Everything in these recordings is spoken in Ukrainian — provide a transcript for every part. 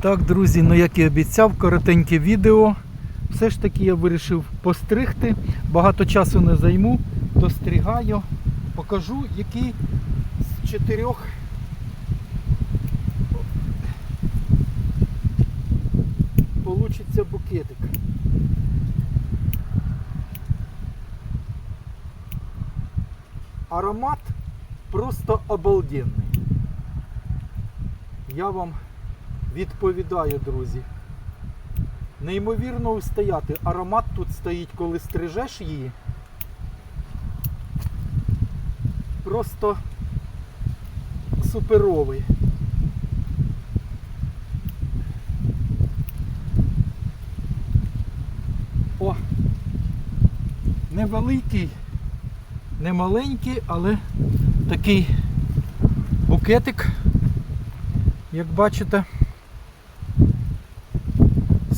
Так, друзі, ну як і обіцяв, коротеньке відео. Все ж таки я вирішив постригти. Багато часу не займу, достригаю. Покажу, який з чотирьох получиться букетик. Аромат просто обалденний. Я вам відповідаю, друзі. Неймовірно устояти. Аромат тут стоїть, коли стрижеш її. Просто суперовий. О! Невеликий, не маленький, але такий букетик, як бачите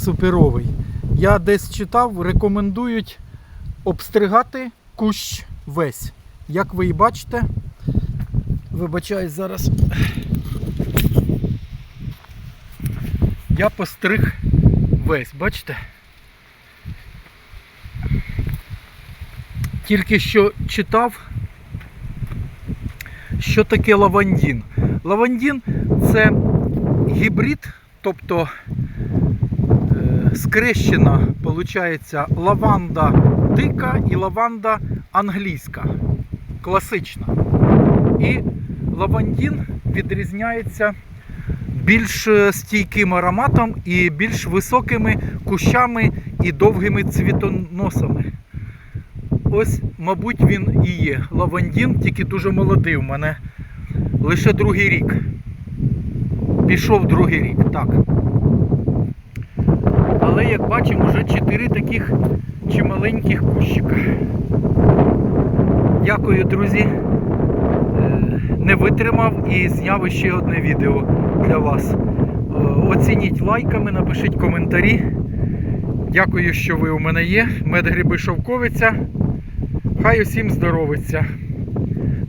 суперовий. Я десь читав, рекомендують обстригати кущ весь. Як ви і бачите, вибачаюсь зараз. Я постриг весь, бачите? Тільки що читав, що таке лавандін. Лавандін це гібрид, тобто скрещена, виходить, лаванда дика і лаванда англійська, класична. І лавандін відрізняється більш е, стійким ароматом і більш високими кущами і довгими цвітоносами. Ось, мабуть, він і є. Лавандін, тільки дуже молодий у мене. Лише другий рік. Пішов другий рік, так. Бачимо, вже 4 таких чималеньких кущика. Дякую, друзі. Е, Не витримав і зняв ще одне відео для вас. Е, Оцініть лайками, напишіть коментарі. Дякую, що ви у мене є. Медгриби Шовковиця. Хай усім здоровиться.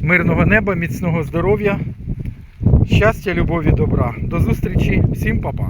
Мирного неба, міцного здоров'я, щастя, любові, добра. До зустрічі, всім па-па.